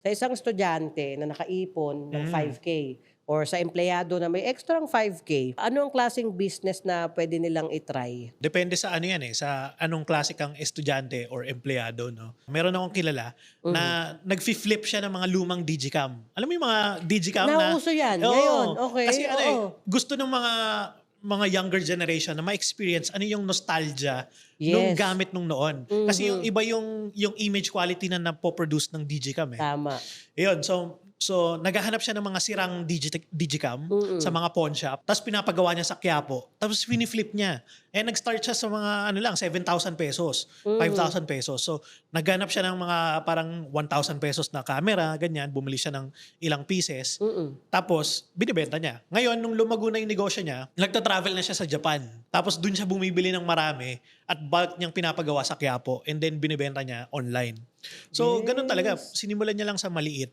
Sa isang estudyante na nakaipon ng Mm. 5K or sa empleyado na may extra 5K, ano ang klaseng business na pwede nilang itry? Depende sa ano yan eh, sa anong klase kang estudyante or empleyado, no? Meron akong kilala na nag-flip siya ng mga lumang digicam. Alam mo yung mga digicam na... Nauso yan, Oo. ngayon. Okay, Kasi ano eh, oo. gusto ng mga mga younger generation na ma-experience ano yung nostalgia Yes. nung gamit nung noon. Kasi yung Mhm. iba yung yung image quality na napoproduce ng digicam eh. Tama. Yun, so so naghahanap siya ng mga sirang digi- digicam Mm-mm. sa mga pawn shop. Tapos pinapagawa niya sa Quiapo. Tapos piniflip niya. Eh nag-start siya sa mga ano lang 7,000 pesos, Mm. 5,000 pesos. So naghanap siya ng mga parang 1,000 pesos na camera, ganyan, bumili siya ng ilang pieces. Mm-mm. Tapos, binibenta niya. Ngayon, nung lumago na yung negosyo niya, nagta-travel na siya sa Japan. Tapos, dun siya bumibili ng marami at bulk niyang pinapagawa sa Quiapo and then binibenta niya online. So, ganun talaga. Sinimulan niya lang sa maliit.